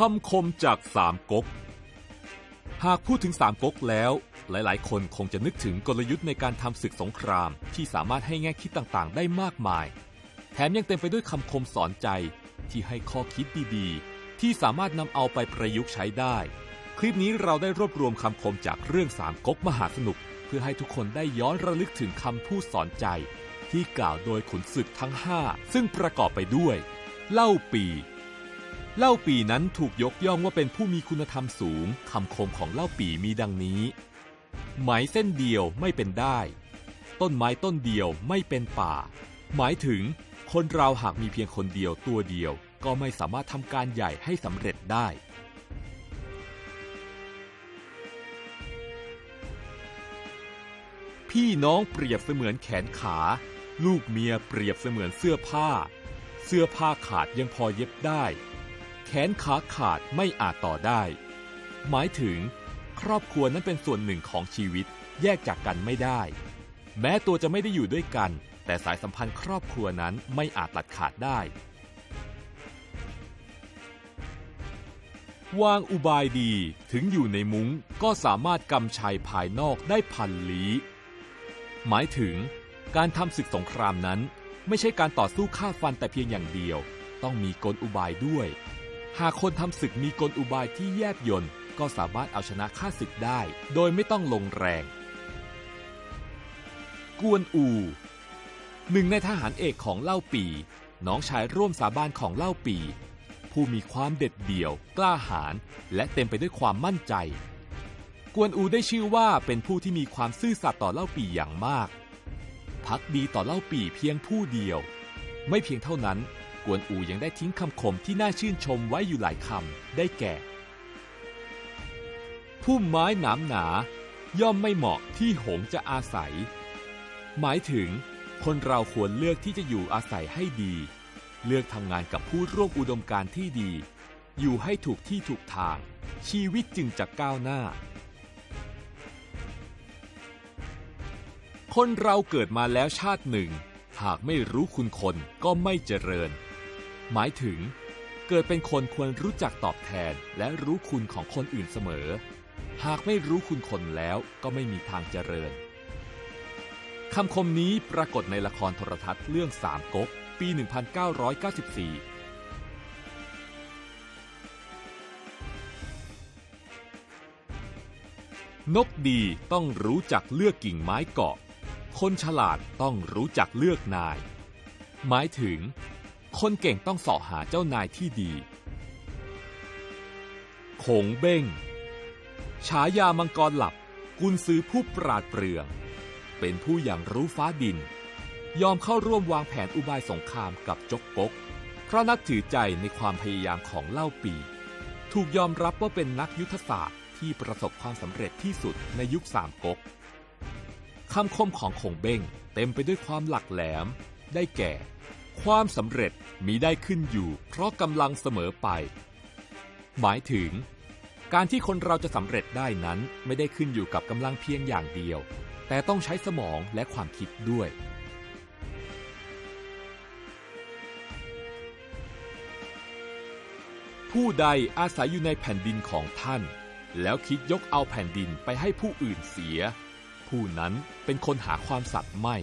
คำคมจากสามก๊ก หากพูดถึงสามก๊กแล้ว หลายๆ คนคงจะนึกถึงกลยุทธ์ในการทำศึกสงครามที่สามารถให้แง่คิดต่างๆ ได้มากมาย แถมยังเต็มไปด้วยคำคมสอนใจที่ให้ข้อคิดดีๆ ที่สามารถนำเอาไปประยุกต์ใช้ได้ คลิปนี้เราได้รวบรวมคำคมจากเรื่องสามก๊กมหาสนุก เพื่อให้ทุกคนได้ย้อนระลึกถึงคำพูดสอนใจ ที่กล่าวโดยขุนศึกทั้ง 5 ซึ่งประกอบไปด้วย เล่าปี เล่าปีนั้นถูกยกย่องว่าเป็นผู้มีคุณธรรมสูง คำคมของเล่าปีมีดังนี้ไหมเส้นเดียวไม่เป็นได้ ต้นไม้ต้นเดียวไม่เป็นป่า หมายถึง คนเราหากมีเพียงคนเดียวตัวเดียว ก็ไม่สามารถทำการใหญ่ให้สำเร็จได้ พี่น้องเปรียบเสมือนแขนขา ลูกเมียเปรียบเสมือนเสื้อผ้า เสื้อผ้าขาดยังพอเย็บได้ แขนขาขาดไม่อาจต่อได้ หมายถึง ครอบครัวนั้นเป็นส่วนหนึ่งของชีวิตแยกจากกันไม่ได้ แม้ตัวจะไม่ได้อยู่ด้วยกัน แต่สายสัมพันธ์ครอบครัวนั้นไม่อาจตัดขาดได้ วางอุบายดีถึงอยู่ในมุ้งก็สามารถกำชัยภายนอกได้พันลี้ หมายถึง การทำศึกสงครามนั้น ไม่ใช่การต่อสู้ฆ่าฟันแต่เพียงอย่างเดียว ต้องมีกลอุบายด้วย หากคนทำศึกมีกลอุบายที่แยบยนต์ก็สามารถเอาชนะข้าศึกได้ โดยไม่ต้องลงแรง กวนอู หนึ่งในทหารเอกของเล่าปี น้องชายร่วมสาบานของเล่าปี ผู้มีความเด็ดเดี่ยว กล้าหาญและเต็มไปด้วยความมั่นใจ กวนอูได้ชื่อว่าเป็นผู้ที่มีความซื่อสัตย์ต่อเล่าปีอย่างมาก พักดีต่อเล่าปีเพียงผู้เดียว ไม่เพียงเท่านั้น กวนอูยังได้ทิ้งคำคมที่น่าชื่นชมไว้อยู่หลายคำได้แก่ พุ่มไม้หนามหนา ย่อมไม่เหมาะที่หงจะอาศัย หมายถึง คนเราควรเลือกที่จะอยู่อาศัยให้ดี เลือกทำงานกับผู้ร่วมอุดมการที่ดี อยู่ให้ถูกที่ถูกทาง ชีวิตจึงจะก้าวหน้าคนเราเกิดมาแล้วชาติหนึ่ง หากไม่รู้คุณคนก็ไม่เจริญ หมายถึง เกิดเป็นคนควรรู้จักตอบแทนและรู้คุณของคนอื่นเสมอ หากไม่รู้คุณคนแล้วก็ไม่มีทางเจริญคำคมนี้ปรากฏในละครโทรทัศน์เรื่องสามก๊กปี 1994นกดีต้องรู้จักเลือกกิ่งไม้เกาะ คนฉลาดต้องรู้จักเลือกนาย หมายถึง คนเก่งต้องสาะหาเจ้านายที่ดีขงเบ้ง ฉายามังกรหลับ กุนซือผู้ปราดเปรื่อง เป็นผู้อย่างรู้ฟ้าดิน ยอมเข้าร่วมวางแผนอุบายสงครามกับจกปกเพราะนับถือใจในความพยายามของเล่าปี ถูกยอมรับว่าเป็นนักยุทธศาสตร์ที่ประสบความสำเร็จที่สุดในยุคสามก๊กคำคมของคงเบ้งเต็มไปด้วยความหลักแหลม ได้แก่ ความสำเร็จมีได้ขึ้นอยู่ เพราะกำลังเสมอไป หมายถึง การที่คนเราจะสำเร็จได้นั้นไม่ได้ขึ้นอยู่กับกำลังเพียงอย่างเดียว แต่ต้องใช้สมองและความคิดด้วย ผู้ใดอาศัยอยู่ในแผ่นดินของท่าน แล้วคิดยกเอาแผ่นดินไปให้ผู้อื่นเสีย ผู้นั้นเป็นคนหาความสัตย์ไม่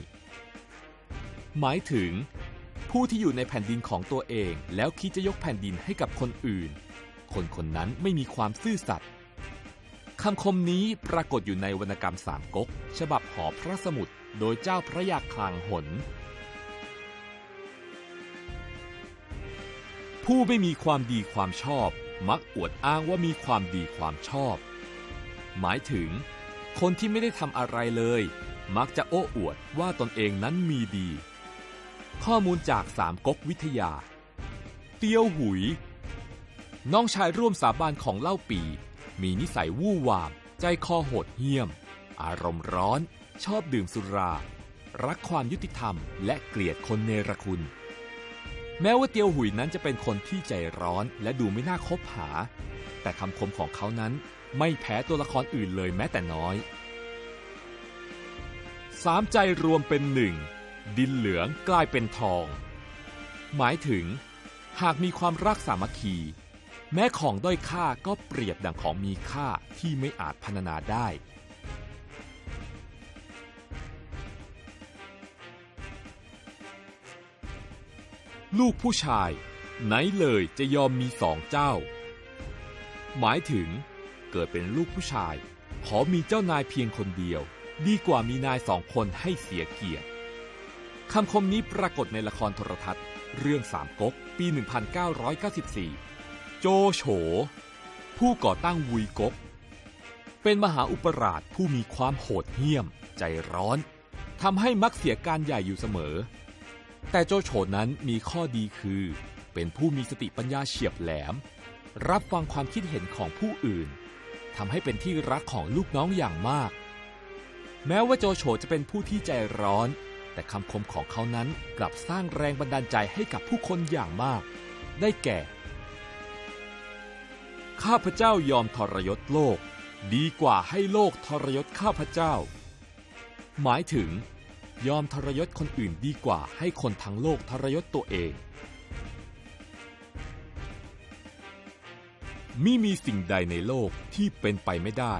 หมายถึง ผู้ที่อยู่ในแผ่นดินของตัวเอง แล้วคิดจะยกแผ่นดินให้กับคนอื่น คนคนนั้นไม่มีความซื่อสัตย์คำคมนี้ปรากฏอยู่ในวรรณกรรมสามก๊กฉบับหอพระสมุดโดยเจ้าพระยาคลางหน ผู้ไม่มีความดีความชอบ มักอวดอ้างว่ามีความดีความชอบ หมายถึง คนที่ไม่ได้ทำอะไรเลย มักจะโอ้อวดว่าตนเองนั้นมีดี ข้อมูลจากสามก๊กวิทยา เตียวหุย น้องชายร่วมสาบานของเล่าปี มีนิสัยวู่วาม ใจคอโหดเหี้ยม อารมณ์ร้อน ชอบดื่มสุรา รักความยุติธรรม และเกลียดคนเนรคุณ แม้ว่าเตียวหุยนั้นจะเป็นคนที่ใจร้อนและดูไม่น่าคบหา แต่คำคมของเขานั้นไม่แพ้ตัวละครอื่นเลยแม้แต่น้อย สามใจรวมเป็นหนึ่ง ดินเหลืองกลายเป็นทอง หมายถึง หากมีความรักสามัคคี แม้ของด้อยค่าก็เปรียบดังของมีค่าที่ไม่อาจพรรณนาได้ ลูกผู้ชาย ไหนเลยจะยอมมีสองเจ้า หมายถึง เกิดเป็นลูกผู้ชาย ขอมีเจ้านายเพียงคนเดียว ดีกว่ามีนายสองคนให้เสียเกียรติ คำคมนี้ปรากฏในละครโทรทัศน์ เรื่องสามก๊กปี 1994 โจโฉผู้ก่อตั้งวุยก๊กเป็นมหาอุปราชผู้มีความโหดเหี้ยม ใจร้อนทำให้มักเสียการใหญ่อยู่เสมอ แต่โจโฉนั้นมีข้อดีคือ เป็นผู้มีสติปัญญาเฉียบแหลม รับฟังความคิดเห็นของผู้อื่นทำให้เป็นที่รักของลูกน้องอย่างมาก แม้ว่าโจโฉจะเป็นผู้ที่ใจร้อน แต่คำคมของเขานั้นกลับสร้างแรงบันดาลใจให้กับผู้คนอย่างมาก ได้แก่ ข้าพเจ้ายอมทรยศโลก ดีกว่าให้โลกทรยศข้าพเจ้า หมายถึง ยอมทรยศคนอื่นดีกว่าให้คนทั้งโลกทรยศตัวเองมิมีสิ่งใดในโลกที่เป็นไปไม่ได้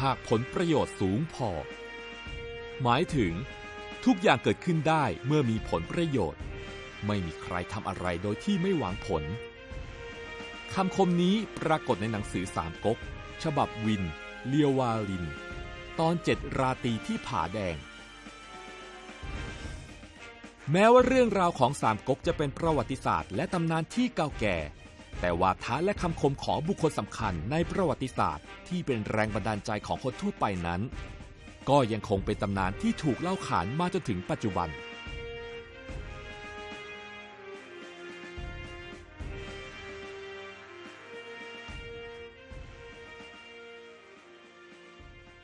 หากผลประโยชน์สูงพอ หมายถึง ทุกอย่างเกิดขึ้นได้เมื่อมีผลประโยชน์ ไม่มีใครทำอะไรโดยที่ไม่หวังผลคำคมนี้ปรากฏในหนังสือสามก๊ก ฉบับวิน เลียววาลิน ตอนเจ็ดราตรีที่ผาแดง แม้ว่าเรื่องราวของสามก๊กจะเป็นประวัติศาสตร์และตำนานที่เก่าแก่ แต่วาทะและคำคมของบุคคลสำคัญในประวัติศาสตร์ ที่เป็นแรงบันดาลใจของคนทั่วไปนั้น ก็ยังคงเป็นตำนานที่ถูกเล่าขานมาจนถึงปัจจุบัน「